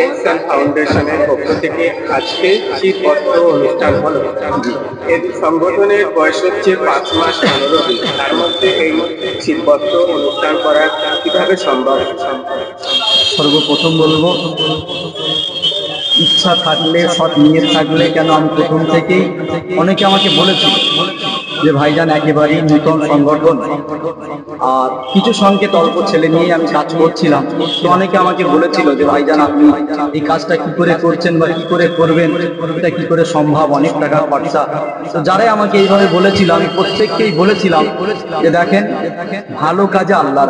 এহসান ফাউন্ডেশনের পক্ষ থেকে আজকে অনুষ্ঠান হলো। সংগঠনের বয়স হচ্ছে পাঁচ মাস পনেরো দিন। তার মধ্যে এই শীত বস্ত্র অনুষ্ঠান করা কীভাবে সম্ভব? সর্বপ্রথম বলব, ইচ্ছা থাকলে, সৎ নিয়ত থাকলে কেন আমি প্রথম থেকেই? অনেকে আমাকে বলেছে যে ভাইজান একেবারেই নূতন সংগঠন। আর কিছু সংকেত অল্প ছেলে নিয়ে আমি কাজ করছিলাম। তো অনেকে আমাকে বলেছিল যে, ভাইজান, আপনি এই কাজটা কি করে করছেন বা কি করে করবেন? এটা কি করে সম্ভব? অনেক টাকা খরচা। তো যারাই আমাকে এইভাবে বলেছিল, আমি প্রত্যেককেই বলেছিলাম যে, দেখেন, ভালো কাজে আল্লাহ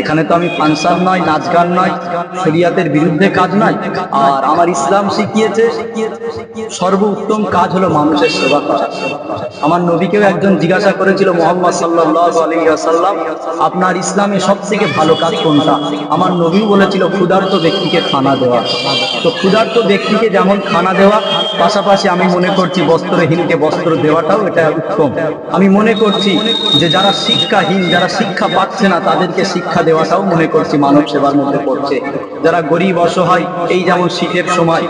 এখানে তো আমি ফাংশন নয় নাচ গান নয়, শরিয়াতের বিরুদ্ধে কাজ নয়। আর আমার ইসলাম শিখিয়েছে, সর্বোত্তম কাজ হলো মানুষের সেবা করা। আমার নবীকেও একজন জিজ্ঞাসা করেছিল মোহাম্মদ সাল্লাহ আপনার ইসলামে সব থেকে ভালো কাজ কোনটা? আমার নবী বলেছিল, ক্ষুধার্ত ব্যক্তিকে খানা দেওয়া। তো ক্ষুধার্ত ব্যক্তিকে যেমন খানা দেওয়া, পাশাপাশি আমি মনে করছি বস্ত্রহীনকে বস্ত্র দেওয়াটাও এটা উত্তম। আমি মনে করছি যে যারা শিক্ষাহীন, যারা শিক্ষা পাচ্ছে না, তাদেরকে শিক্ষা দেওয়াটাও মনে করছি মানব সেবার মধ্যে পড়ছে। যারা গরিব, অসহায়, এই যেমন শীতের সময়,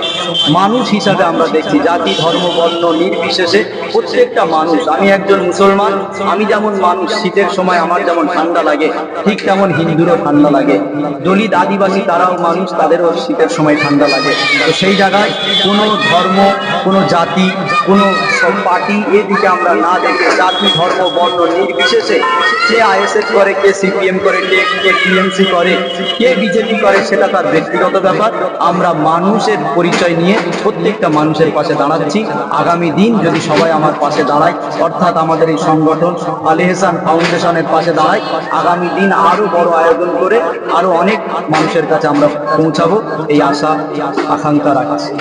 মানুষ হিসাবে আমরা দেখছি, জাতি, ধর্ম, বর্ণ, নির্বিশেষে প্রত্যেকটা মানুষ আমি একজন মুসলমান, আমি যেমন মানুষ, শীতের সময় আমার যেমন ঠান্ডা লাগে, ঠিক তেমন হিন্দুরও ঠান্ডা লাগে। দলিত আদিবাসী তারাও মানুষ, তাদেরও শীতের সময় ঠান্ডা লাগে। তো সেই জায়গায় কোনো ধর্ম, কোনো জাতি কোনো পার্টি এদিকে আমরা না দেখে জাতি, ধর্ম, বর্ণ নির্বিশেষে কে আইএসএফ করে, কে সিপিএম করে, কে কে টিএমসি করে, কে বিজেপি করে, সেটা তার ব্যক্তিগত ব্যাপার। আমরা মানুষের পরিচয় নিয়ে প্রত্যেকটা মানুষের পাশে দাঁড়াচ্ছি। আগামী দিন যদি সবাই আমার পাশে দাঁড়ায়, অর্থাৎ আমাদের এই সংগঠন আলেহসান ফাউন্ডেশনের পাশে দাঁড়ায়, আগামী দিন আরও বড় আয়োজন করে আরও অনেক মানুষের কাছে আমরা পৌঁছাবো। এই আশা, আকাঙ্ক্ষা রাখছি।